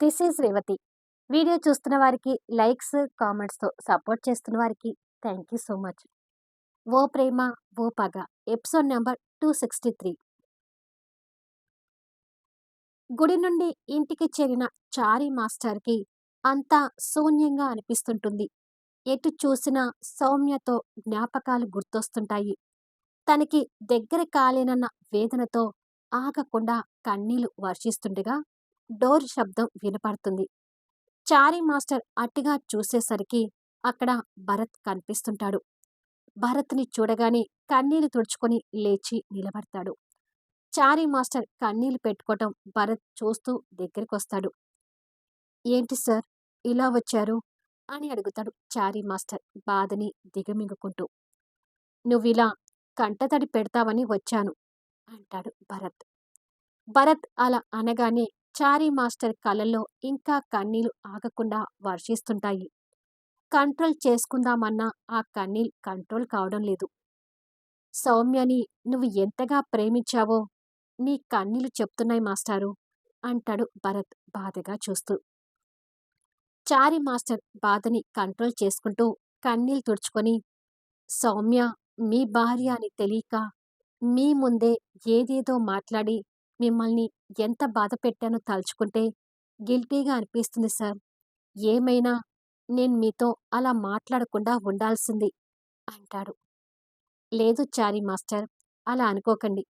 This is Revathi. Video చూస్తున్న వారికి likes కామెంట్స్తో support చేస్తున్న వారికి thank you so much. O Prema O Paga. Episode number two sixty three. గుడి నుండి ఇంటికి చేరిన చారీ మాస్టర్కి అంతా శూన్యంగా అనిపిస్తుంటుంది. ఎటు చూసినా సౌమ్యతో జ్ఞాపకాలు గుర్తొస్తుంటాయి. తనకి దగ్గర కాలేనన్న వేదనతో ఆగకుండా కన్నీళ్ళు వర్షిస్తుండగా డోర్ శబ్దం వినపడుతుంది. చారీ మాస్టర్ అట్టిగా చూసేసరికి అక్కడ భరత్ కనిపిస్తుంటాడు. భరత్ని చూడగానే కన్నీళ్ళు తుడుచుకొని లేచి నిలబడతాడు. చారీ మాస్టర్ కన్నీళ్ళు పెట్టుకోవటం భరత్ చూస్తూ దగ్గరికొస్తాడు. ఏంటి సార్ ఇలా వచ్చారు? అని అడుగుతాడు చారీ మాస్టర్ బాధని దిగమింగుకుంటూ. నువ్విలా కంటతడి పెడతావని వచ్చాను అంటాడు భరత్. భరత్ అలా అనగానే చారీ మాస్టర్ కళ్ళల్లో ఇంకా కన్నీళ్ళు ఆగకుండా వర్షిస్తుంటాయి. కంట్రోల్ చేసుకుందామన్నా ఆ కన్నీళ్ళు కంట్రోల్ కావడం లేదు. సౌమ్యని నువ్వు ఎంతగా ప్రేమించావో నీ కన్నీళ్ళు చెప్తున్నాయి మాస్టారు అంటాడు భరత్ బాధగా చూస్తూ. చారీ మాస్టర్ బాధని కంట్రోల్ చేసుకుంటూ కన్నీళ్ళు తుడుచుకొని సౌమ్య మీ భార్య అని తెలియక మీ ముందే ఏదేదో మాట్లాడి మిమ్మల్ని ఎంత బాధ పెట్టానో తలుచుకుంటే గిల్టీగా అనిపిస్తుంది సార్. ఏమైనా నేను మీతో అలా మాట్లాడకుండా ఉండాల్సింది అంటాడు. లేదు చారీ మాస్టర్ అలా అనుకోకండి.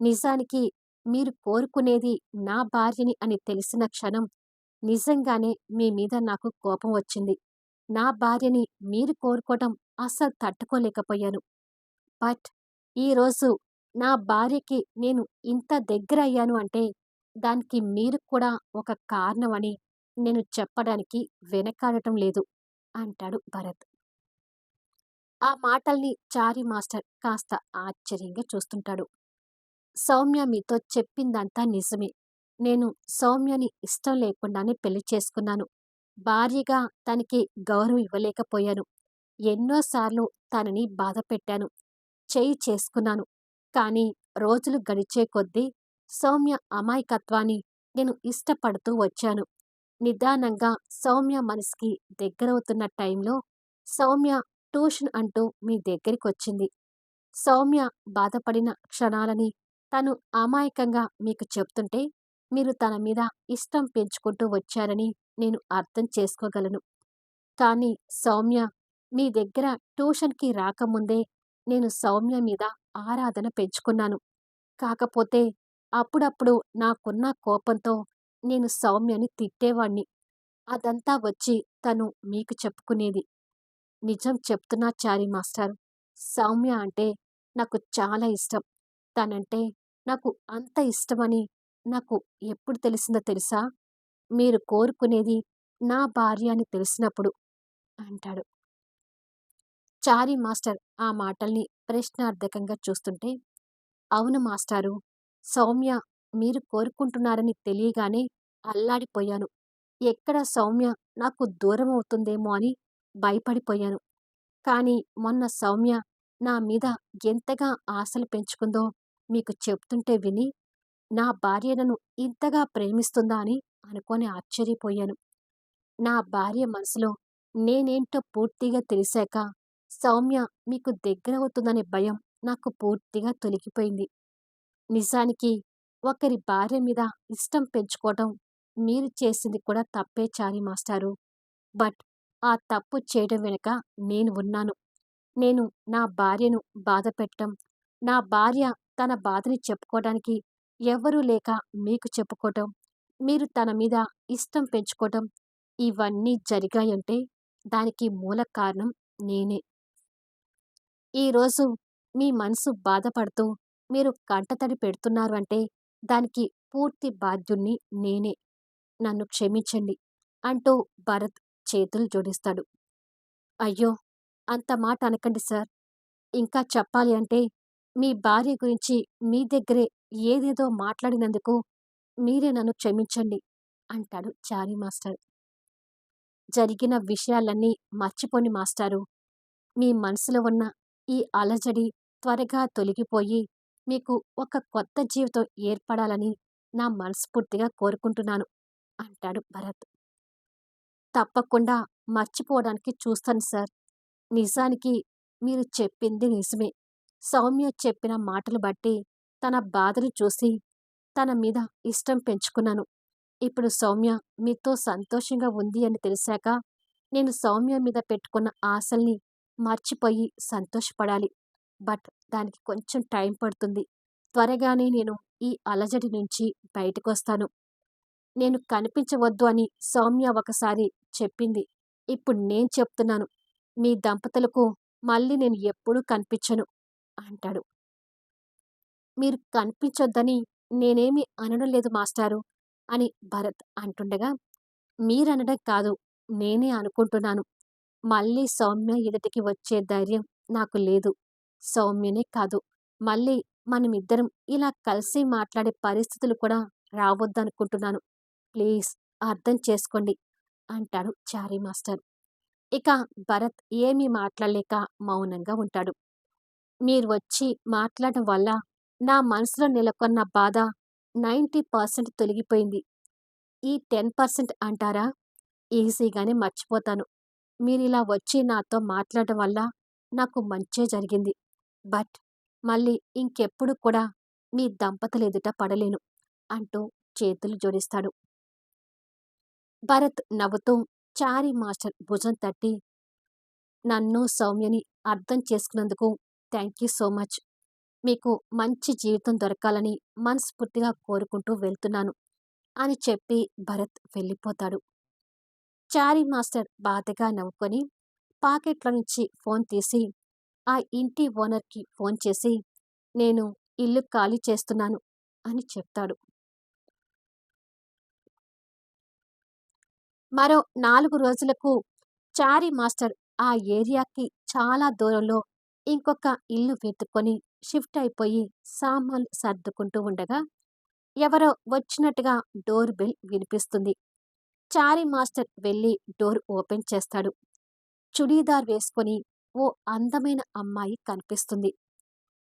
నిజానికి మీరు కోరుకునేది నా భార్యని అని తెలిసిన క్షణం నిజంగానే మీ మీద నాకు కోపం వచ్చింది. నా భార్యని మీరు కోరుకోవటం అస్సలు తట్టుకోలేకపోయాను. బట్ ఈరోజు నా భార్యకి నేను ఇంత దగ్గర అయ్యాను అంటే దానికి మీరు కూడా ఒక కారణమని నేను చెప్పడానికి వెనకాడటం లేదు అంటాడు భరత్. ఆ మాటల్ని చారి మాస్టర్ కాస్త ఆశ్చర్యంగా చూస్తుంటాడు. సౌమ్య మీతో చెప్పిందంతా నిజమే. నేను సౌమ్యని ఇష్టం లేకుండానే పెళ్ళి చేసుకున్నాను. భార్యగా తనకి గౌరవం ఇవ్వలేకపోయాను. ఎన్నోసార్లు తనని బాధ పెట్టాను చేయి చేసుకున్నాను. కానీ రోజులు గడిచే కొద్దీ సౌమ్య అమాయకత్వాన్ని నేను ఇష్టపడుతూ వచ్చాను. నిదానంగా సౌమ్య మనసుకి దగ్గరవుతున్న టైంలో సౌమ్య ట్యూషన్ అంటూ మీ దగ్గరికి వచ్చింది సౌమ్య బాధపడిన క్షణాలని తను అమాయకంగా మీకు చెప్తుంటే మీరు తన మీద ఇష్టం పెంచుకుంటూ వచ్చారని నేను అర్థం చేసుకోగలను. కానీ సౌమ్య మీ దగ్గర ట్యూషన్కి రాకముందే నేను సౌమ్య మీద ఆరాధన పెంచుకున్నాను. కాకపోతే అప్పుడప్పుడు నాకున్న కోపంతో నేను సౌమ్యని తిట్టేవాణ్ణి. అదంతా వచ్చి తను మీకు చెప్పుకునేది. నిజం చెప్తున్నా చారి మాస్టర్. సౌమ్య అంటే నాకు చాలా ఇష్టం. తనంటే నాకు అంత ఇష్టమని నాకు ఎప్పుడు తెలిసిందో తెలుసా? మీరు కోరుకునేది నా భార్య అని తెలిసినప్పుడు అంటాడు. చారీ మాస్టర్ ఆ మాటల్ని ప్రశ్నార్థకంగా చూస్తుంటే అవును మాస్టారు సౌమ్య మీరు కోరుకుంటున్నారని తెలియగానే అల్లాడిపోయాను. ఎక్కడ సౌమ్య నాకు దూరం అవుతుందేమో అని భయపడిపోయాను. కానీ మొన్న సౌమ్య నా మీద ఎంతగా ఆశలు పెంచుకుందో మీకు చెప్తుంటే విని నా భార్య నన్ను ఇంతగా ప్రేమిస్తుందా అని అనుకొని ఆశ్చర్యపోయాను. నా భార్య మనసులో నేనేంటో పూర్తిగా తెలిసాక సౌమ్య మీకు దగ్గరవుతుందనే భయం నాకు పూర్తిగా తొలగిపోయింది. నిజానికి ఒకరి భార్య మీద ఇష్టం పెంచుకోవటం మీరు చేసింది కూడా తప్పే చారి మాస్టారు. బట్ ఆ తప్పు చేయడం వెనుక నేను ఉన్నాను. నేను నా భార్యను బాధ పెట్టడం నా భార్య తన బాధని చెప్పుకోవడానికి ఎవరూ లేక మీకు చెప్పుకోవటం మీరు తన మీద ఇష్టం పెంచుకోవటం ఇవన్నీ జరిగాయంటే దానికి మూల కారణం నేనే. ఈరోజు మీ మనసు బాధపడుతూ మీరు కంటతడి పెడుతున్నారు అంటే దానికి పూర్తి బాధ్యుణ్ణి నేనే. నన్ను క్షమించండి అంటూ భరత్ చేతులు జోడిస్తాడు. అయ్యో అంత మాట అనకండి సార్. ఇంకా చెప్పాలి అంటే మీ భార్య గురించి మీ దగ్గరే ఏదేదో మాట్లాడినందుకు మీరే నన్ను క్షమించండి అంటాడు చారీ మాస్టర్. జరిగిన విషయాలన్నీ మర్చిపోని మాస్టారు. మీ మనసులో ఉన్న ఈ అలజడి త్వరగా తొలగిపోయి మీకు ఒక కొత్త జీవితం ఏర్పడాలని నా మనస్ఫూర్తిగా కోరుకుంటున్నాను అంటాడు భరత్. తప్పకుండా మర్చిపోవడానికి చూస్తాను సార్. నిజానికి మీరు చెప్పింది నిజమే. సౌమ్య చెప్పిన మాటలు బట్టి తన బాధను చూసి తన మీద ఇష్టం పెంచుకున్నాను. ఇప్పుడు సౌమ్య మీతో సంతోషంగా ఉంది అని తెలిసాక నేను సౌమ్య మీద పెట్టుకున్న ఆశల్ని మర్చిపోయి సంతోషపడాలి. బట్ దానికి కొంచెం టైం పడుతుంది. త్వరగానే నేను ఈ అలజడి నుంచి బయటకు వస్తాను నేను కనిపించవద్దు అని సౌమ్య ఒకసారి చెప్పింది. ఇప్పుడు నేను చెప్తున్నాను. మీ దంపతులకు మళ్ళీ నేను ఎప్పుడూ కనిపించను అంటాడు. మీరు కనిపించొద్దని నేనేమి అనడం లేదు మాస్టారు అని భరత్ అంటుండగా, మీరనడం కాదు నేనే అనుకుంటున్నాను. మళ్ళీ సౌమ్య ఎదుటికి వచ్చే ధైర్యం నాకు లేదు. సౌమ్యనే కాదు, మళ్ళీ మనమిద్దరం ఇలా కలిసి మాట్లాడే పరిస్థితులు కూడా రావద్దనుకుంటున్నాను. ప్లీజ్ అర్థం చేసుకోండి అంటాడు చారీ మాస్టర్. ఇక భరత్ ఏమీ మాట్లాడలేక మౌనంగా ఉంటాడు. మీరు వచ్చి మాట్లాడడం వల్ల నా మనసులో నెలకొన్న బాధ నైంటీ పర్సెంట్ తొలగిపోయింది. ఈ టెన్ పర్సెంట్ అంటారా? ఈజీగానే మర్చిపోతాను. మీరు ఇలా వచ్చి నాతో మాట్లాడడం వల్ల నాకు మంచే జరిగింది. బట్ మళ్ళీ ఇంకెప్పుడు కూడా మీ దంపతులు ఎదుట పడలేను అంటూ చేతులు జోడిస్తాడు. భరత్ నవ్వుతూ చారీ మాస్టర్ భుజం తట్టి నన్ను సౌమ్యని అర్థం చేసుకున్నందుకు థ్యాంక్ యూ సో మచ్. మీకు మంచి జీవితం దొరకాలని మనస్ఫూర్తిగా కోరుకుంటూ వెళ్తున్నాను అని చెప్పి భరత్ వెళ్ళిపోతాడు. చారీ మాస్టర్ బాధగా నవ్వుకొని పాకెట్లో నుంచి ఫోన్ తీసి ఆ ఇంటి ఓనర్‌కి ఫోన్ చేసి నేను ఇల్లు ఖాళీ చేస్తున్నాను అని చెప్తాడు. మరో నాలుగు రోజులకు చారీ మాస్టర్ ఆ ఏరియాకి చాలా దూరంలో ఇంకొక ఇల్లు వెతుక్కొని షిఫ్ట్ అయిపోయి సామాన్లు సర్దుకుంటూ ఉండగా ఎవరో వచ్చినట్టుగా డోర్ బెల్ వినిపిస్తుంది. చారీ మాస్టర్ వెళ్ళి డోర్ ఓపెన్ చేస్తాడు. చుడీదార్ వేసుకొని ఓ అందమైన అమ్మాయి కనిపిస్తుంది.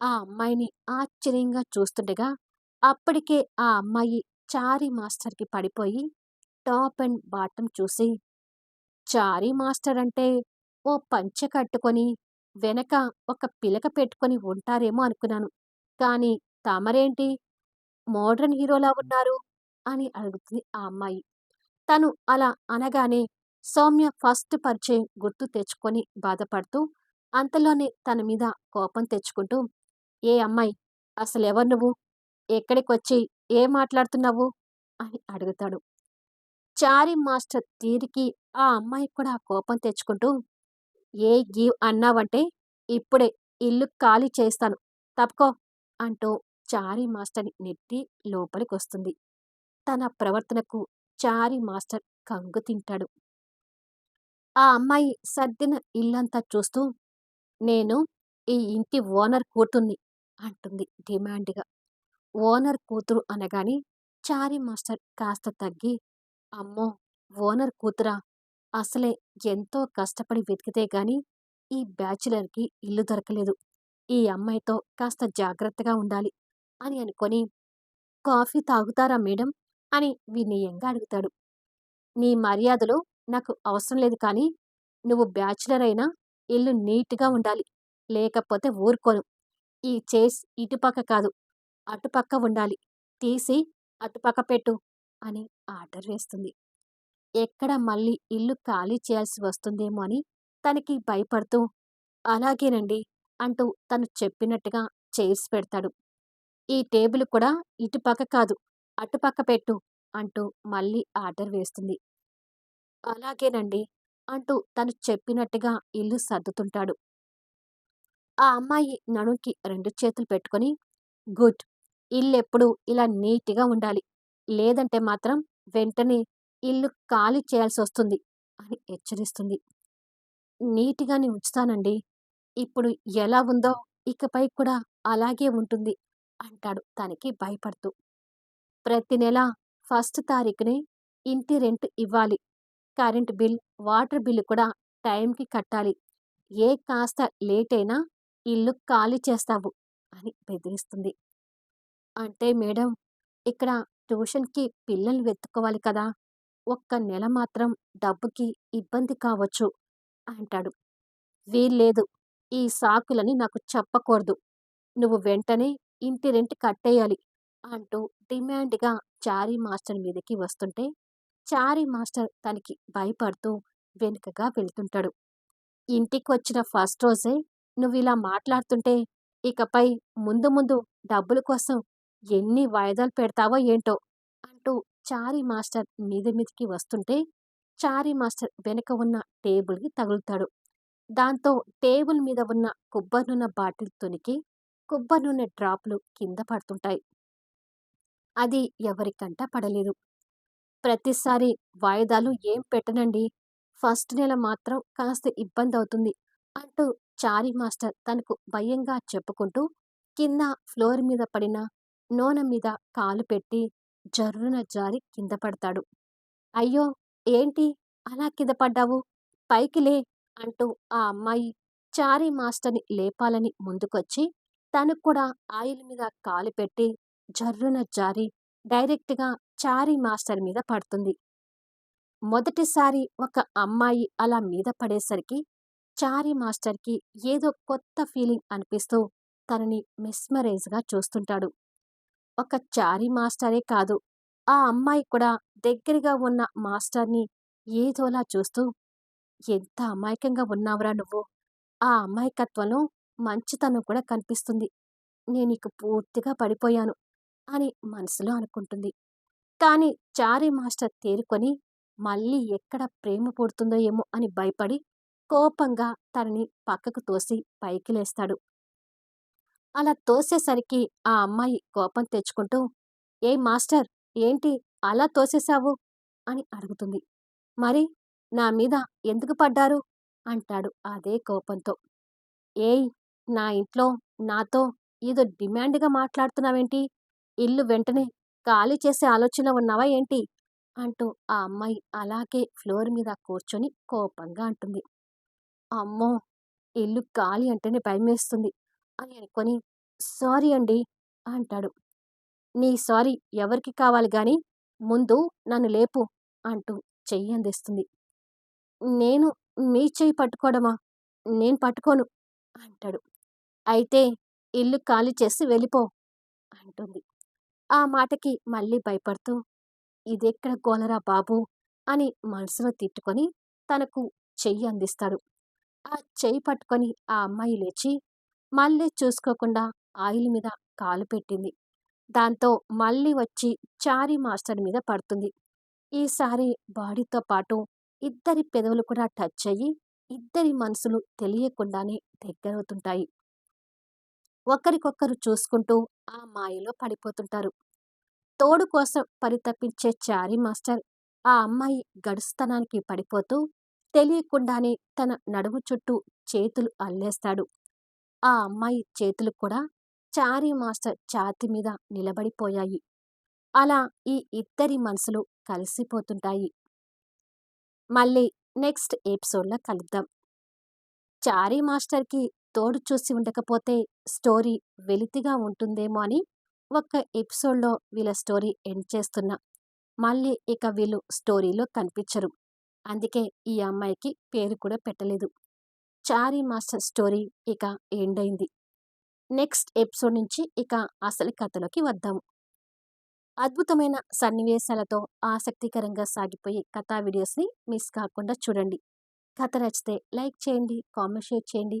ఆ అమ్మాయిని ఆశ్చర్యంగా చూస్తుండగా అప్పటికే ఆ అమ్మాయి చారీ మాస్టర్‌కి పడిపోయి టాప్ అండ్ బాటం చూసి, చారీ మాస్టర్ అంటే ఓ పంచె కట్టుకొని, వెనక ఒక పిలక పెట్టుకొని ఉంటారేమో అనుకున్నాను. కానీ తమరేంటి మోడ్రన్ హీరోలా ఉన్నారు అని అడుగుతుంది ఆ అమ్మాయి. తను అలా అనగానే సౌమ్య ఫస్ట్ పరిచయం గుర్తు తెచ్చుకొని బాధపడుతూ, అంతలోనే తన మీద కోపం తెచ్చుకుంటూ, ఏ అమ్మాయి అసలెవరు నువ్వు? ఎక్కడికొచ్చి ఏ మాట్లాడుతున్నావు? అని అడుగుతాడు. చారి మాస్టర్ తీరికి ఆ అమ్మాయికి కూడా కోపం తెచ్చుకుంటూ, ఏ గీవ్ అన్నావంటే ఇప్పుడే ఇల్లు ఖాళీ చేస్తాను తప్పుకో అంటూ చారి మాస్టర్‌ని నెట్టి లోపలికొస్తుంది. తన ప్రవర్తనకు చారి మాస్టర్ కంగు తింటాడు. ఆ అమ్మాయి సర్దిన ఇల్లంతా చూస్తూ, నేను ఈ ఇంటి ఓనర్ కూతుర్ని అంటుంది డిమాండ్‌గా. ఓనర్ కూతురు అనగానే చారి మాస్టర్ కాస్త తగ్గి, అమ్మో! ఓనర్ కూతురా? అసలే ఎంతో కష్టపడి వెతికితే గాని ఈ బ్యాచిలర్‌కి ఇల్లు దొరకలేదు. ఈ అమ్మాయితో కాస్త జాగ్రత్తగా ఉండాలి అని అనుకొని, కాఫీ తాగుతారా మేడం అని వినయంగా అడుగుతాడు. నీ మర్యాదలు నాకు అవసరం లేదు కానీ, నువ్వు బ్యాచిలర్ అయినా ఇల్లు నీట్‌గా ఉండాలి. లేకపోతే ఊరుకోను. ఈ చైర్స్ ఇటుపక్క కాదు, అటుపక్క ఉండాలి. తీసి అటుపక్క పెట్టు అని ఆర్డర్ వేస్తుంది. ఎక్కడ మళ్ళీ ఇల్లు ఖాళీ చేయాల్సి వస్తుందేమో అని తనకి భయపడుతూ, అలాగేనండి అంటూ తను చెప్పినట్టుగా చైర్స్ పెడతాడు. ఈ టేబుల్ కూడా ఇటుపక్క కాదు, అటుపక్క పెట్టు అంటూ మళ్ళీ ఆర్డర్ వేస్తుంది. అలాగేనండి అంటూ తను చెప్పినట్టుగా ఇల్లు సర్దుతుంటాడు. ఆ అమ్మాయి నడుంకి రెండు చేతులు పెట్టుకొని, గుడ్. ఇల్లెప్పుడు ఇలా నీట్‌గా ఉండాలి. లేదంటే మాత్రం వెంటనే ఇల్లు ఖాళీ చేయాల్సి వస్తుంది అని హెచ్చరిస్తుంది. నీట్‌గానే ఉంచుతానండి. ఇప్పుడు ఎలా ఉందో ఇకపై కూడా అలాగే ఉంటుంది అంటాడు తనకి భయపడుతూ. ప్రతి నెల ఫస్ట్ తారీఖునే ఇంటి రెంట్ ఇవ్వాలి. కరెంట్ బిల్, వాటర్ బిల్లు కూడా టైంకి కట్టాలి. ఏ కాస్త లేట్ అయినా ఇల్లు ఖాళీ చేస్తావు అని బెదిరిస్తుంది. అంటే మేడం ఇక్కడ ట్యూషన్‌కి పిల్లల్ని వెతుక్కోవాలి కదా! ఒక్క నెల మాత్రం డబ్బుకి ఇబ్బంది కావచ్చు అంటాడు. వీల్లేదు. ఈ సాకులని నాకు చెప్పకూడదు. నువ్వు వెంటనే ఇంటి రెంట్ కట్టేయాలి అంటూ డిమాండ్‌గా చారీ మాస్టర్ మీదకి వస్తుంటే, చారీ మాస్టర్ తనకి భయపడుతూ వెనుకగా వెళ్తుంటాడు. ఇంటికొచ్చిన ఫస్ట్ రోజే నువ్వు ఇలా మాట్లాడుతుంటే ఇకపై ముందు ముందు డబ్బుల కోసం ఎన్ని వాయిదాలు పెడతావో ఏంటో అంటూ చారీ మాస్టర్ మీద మీదికి వస్తుంటే చారీ మాస్టర్ వెనుక ఉన్న టేబుల్కి తగులుతాడు దాంతో టేబుల్ మీద ఉన్న కొబ్బరి నూనె బాటిల్ తొనికి కొబ్బరి నూనె డ్రాప్లు కింద పడుతుంటాయి అది ఎవరికంట పడలేదు. ప్రతిసారి వాయిదాలు ఏం పెట్టనండి? ఫస్ట్ నెల మాత్రం కాస్త ఇబ్బంది అవుతుంది అంటూ చారీ మాస్టర్ తనకు భయంగా చెప్పుకుంటూ కింద ఫ్లోర్ మీద పడిన నూనె మీద కాలు పెట్టి జర్రున జారి కింద పడతాడు. అయ్యో! ఏంటి? అలా కింద పడ్డావు? పైకి లే! అంటూ ఆ అమ్మాయి చారీ మాస్టర్ని లేపాలని ముందుకొచ్చి తను కూడా ఆయిల్ మీద కాలు పెట్టి జర్రున జారి డైరెక్ట్గా చారీ మాస్టర్ మీద పడుతుంది. మొదటిసారి ఒక అమ్మాయి అలా మీద పడేసరికి చారీ మాస్టర్కి ఏదో కొత్త ఫీలింగ్ అనిపిస్తూ తనని మెస్మరైజ్గా చూస్తుంటాడు. ఒక చారీ మాస్టరే కాదు ఆ అమ్మాయి కూడా దగ్గరగా ఉన్న మాస్టర్ని ఏదోలా చూస్తూ ఎంత అమాయకంగా ఉన్నావురా నువ్వు. ఆ అమాయకత్వంలో మంచితనం కూడా కనిపిస్తుంది. నేను ఇక పూర్తిగా పడిపోయాను. అని మనసులో అనుకుంటుంది. కానీ చారీ మాస్టర్ తేరుకొని మళ్ళీ ఎక్కడ ప్రేమ పుడుతుందో ఏమో అని భయపడి కోపంగా తనని పక్కకు తోసి పైకి లేస్తాడు అలా తోసేసరికి ఆ అమ్మాయి కోపం తెచ్చుకుంటూ ఏ మాస్టర్ ఏంటి అలా తోసేశావు? అని అడుగుతుంది. మరి నా మీద ఎందుకు పడ్డారు? అంటాడు అదే కోపంతో. ఏయ్ నా ఇంట్లో నాతో ఏదో డిమాండ్గా మాట్లాడుతున్నావేంటి? ఇల్లు వెంటనే ఖాళీ చేసే ఆలోచన ఉన్నావా ఏంటి? అంటూ ఆ అమ్మాయి అలాగే ఫ్లోర్ మీద కూర్చొని కోపంగా అంటుంది. అమ్మో! ఇల్లు ఖాళీ అంటేనే భయమేస్తుంది అని అనుకొని సారీ అండి అంటాడు. నీ సారీ ఎవరికి కావాలి కానీ ముందు నన్ను లేపు అంటూ చెయ్యి అందిస్తుంది. నేను మీ చెయ్యి పట్టుకోవడమా నేను పట్టుకోను అంటాడు. అయితే ఇల్లు ఖాళీ చేసి వెళ్ళిపో అంటుంది. ఆ మాటకి మళ్ళీ భయపడుతూ ఇదెక్కడ గోలరా బాబు? అని మనసులో తిట్టుకొని తనకు చెయ్యి అందిస్తాడు. ఆ చెయ్యి పట్టుకొని ఆ అమ్మాయి లేచి మళ్ళీ చూసుకోకుండా ఆయిల్ మీద కాలు పెట్టింది. దాంతో మళ్ళీ వచ్చి చారీ మాస్టర్ మీద పడుతుంది. ఈసారి బాడీతో పాటు ఇద్దరి పెదవులు కూడా టచ్ అయ్యి ఇద్దరి మనసులు తెలియకుండానే దగ్గరవుతుంటాయి. ఒకరికొకరు చూసుకుంటూ ఆ మాయలో పడిపోతుంటారు. తోడు కోసం పరితపించే చారీ మాస్టర్ ఆ అమ్మాయి గడుస్తనానికి పడిపోతూ తెలియకుండానే తన నడుము చుట్టూ చేతులు అల్లేస్తాడు. ఆ అమ్మాయి చేతులు కూడా చారీ మాస్టర్ ఛాతి మీద నిలబడిపోయాయి. అలా ఈ ఇద్దరి మనసులు కలిసిపోతుంటాయి. మళ్ళీ నెక్స్ట్ ఎపిసోడ్లో కలుద్దాం. చారీ మాస్టర్కి తోడు చూసి ఉండకపోతే స్టోరీ వెలితిగా ఉంటుందేమో అని ఒక్క ఎపిసోడ్లో వీళ్ళ స్టోరీ ఎండ్ చేస్తున్నా. మళ్ళీ ఇక వీళ్ళు స్టోరీలో కనిపించరు. అందుకే ఈ అమ్మాయికి పేరు కూడా పెట్టలేదు. చారీ మాస్టర్ స్టోరీ ఇక ఎండ్ అయింది నెక్స్ట్ ఎపిసోడ్ నుంచి ఇక అసలు కథలోకి వద్దాము అద్భుతమైన సన్నివేశాలతో ఆసక్తికరంగా సాగిపోయే కథా వీడియోస్ని మిస్ కాకుండా చూడండి. కథ నచ్చితే లైక్ చేయండి కామెంట్ షేర్ చేయండి.